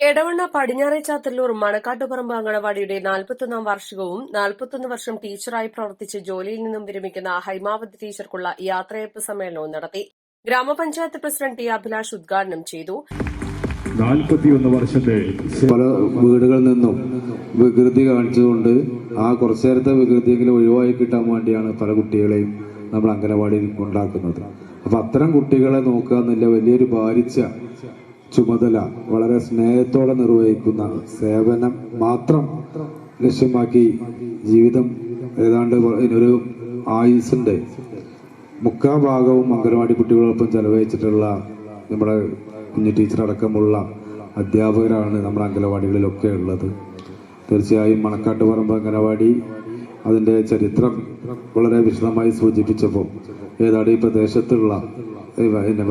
എടവണ്ണ പടിഞ്ഞാറെ ചാത്തല്ലൂർ മണക്കാട്ടുപറമ്പ് അങ്കണവാടിയുടെ നാൽപ്പത്തൊന്നാം വാർഷികവും നാൽപ്പത്തൊന്ന് വർഷം ടീച്ചറായി പ്രവർത്തിച്ച് ജോലിയിൽ നിന്നും വിരമിക്കുന്ന ഹൈമാവതി ടീച്ചർക്കുള്ള യാത്രയപ്പ് സമ്മേളനവും നടത്തി ഗ്രാമപഞ്ചായത്ത് പ്രസിഡന്റ് ടി അഭിലാഷ് ഉദ്ഘാടനം ചെയ്തു. വർഷത്തെ പല വീടുകളിൽ നിന്നും വികൃതി കാണിച്ചുകൊണ്ട് ആ കുറച്ചു നേരത്തെ വികൃതിയെങ്കിലും ഒഴിവായി കിട്ടാൻ വേണ്ടിയാണ് പല കുട്ടികളെയും നമ്മൾ അംഗനവാടിയിൽ ഉണ്ടാക്കുന്നത്. അപ്പൊ അത്തരം കുട്ടികളെ നോക്കുക എന്നുള്ള വലിയൊരു ഭാരിച്ച ചുമതല വളരെ സ്നേഹത്തോടെ നിർവഹിക്കുന്ന സേവനം മാത്രം ലക്ഷ്യമാക്കി ജീവിതം ഏതാണ്ട് ഒരു ആയുസിന്റെ മുക്കാ ഭാഗവും അംഗനവാടി കുട്ടികളോടൊപ്പം ചെലവഴിച്ചിട്ടുള്ള നമ്മുടെ കുഞ്ഞു ടീച്ചറടക്കമുള്ള അധ്യാപകരാണ് നമ്മുടെ അംഗനവാടികളിലൊക്കെ ഉള്ളത്. തീർച്ചയായും മണക്കാട്ട് പറമ്പ് അംഗനവാടി അതിന്റെ ചരിത്രം വളരെ വിശദമായി സൂചിപ്പിച്ചപ്പോൾ ഏതാണ്ട് ഈ പ്രദേശത്തുള്ള പിന്നെ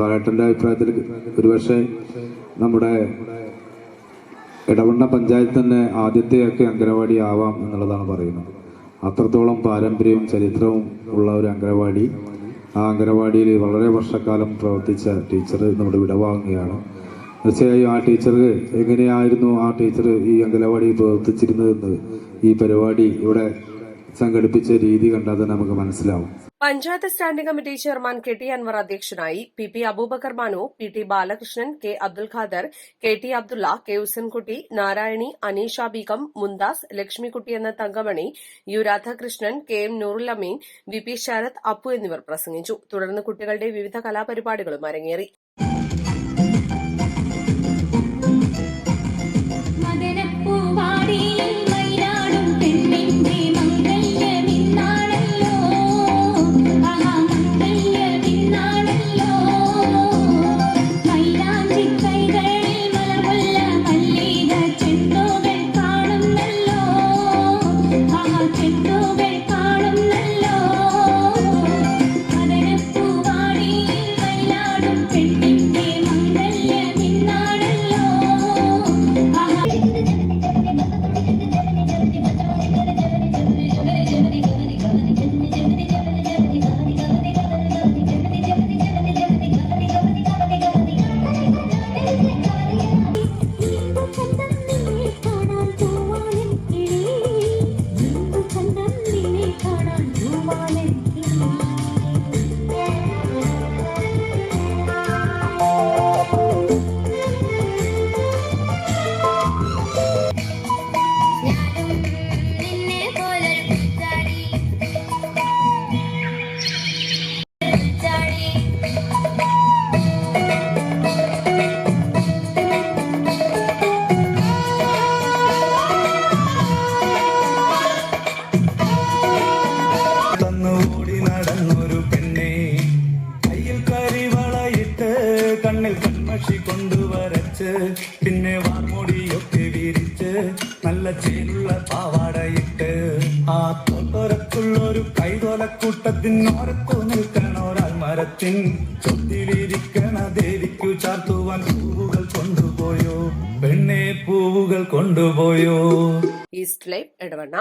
അഭിപ്രായത്തിൽ ഒരുപക്ഷെ നമ്മുടെ ഇടവണ്ണ പഞ്ചായത്ത് തന്നെ ആദ്യത്തെയൊക്കെ അംഗനവാടി ആവാം എന്നുള്ളതാണ് പറയുന്നത്. അത്രത്തോളം പാരമ്പര്യവും ചരിത്രവും ഉള്ള ഒരു അംഗനവാടി. ആ അംഗനവാടിയിൽ വളരെ വർഷക്കാലം പ്രവർത്തിച്ച ടീച്ചർ നമ്മുടെ വിടവാങ്ങുകയാണ്. തീർച്ചയായും ആ ടീച്ചർ എങ്ങനെയായിരുന്നു ആ ടീച്ചർ ഈ അംഗനവാടി പ്രവർത്തിച്ചിരുന്നതെന്ന് ഈ പരിപാടി ഇവിടെ സംഘടിപ്പിച്ച രീതി കണ്ടാൽ തന്നെ നമുക്ക് മനസ്സിലാവും. Panchayat standing committee chairman K T Anvar അധ്യക്ഷനായി P P Abubakar Manu P T Balakrishnan K Abdul Khader K T Abdulla K Usankutty Narayani Aneesha Beegum Mumtaz Lakshmikutty എന്ന Thankamani U Radhakrishnan K M Noorul Ameen V P Sarath Appu എന്നിവർ പ്രസംഗിച്ചു. തുടർന്ന് കുട്ടികളുടെ വിവിധ കലാപരിപാടികളും അരങ്ങേറി. വാർമുടിയൊക്കെ വിരിച്ച് നല്ല ചേനുള്ള പാവാടയിട്ട് ആ തോട്ടൊരത്തുള്ളൊരു കൈതോലക്കൂട്ടത്തിനോരത്തു നിൽക്കണ ഒരാൾ മരത്തിൻ ചൊത്തിലിരിക്കണ ദേവിക്കു ചാർത്തുവാൻ പൂവുകൾ കൊണ്ടുപോയോ പെണ്ണെ പൂവുകൾ കൊണ്ടുപോയോ. East life Edavanna.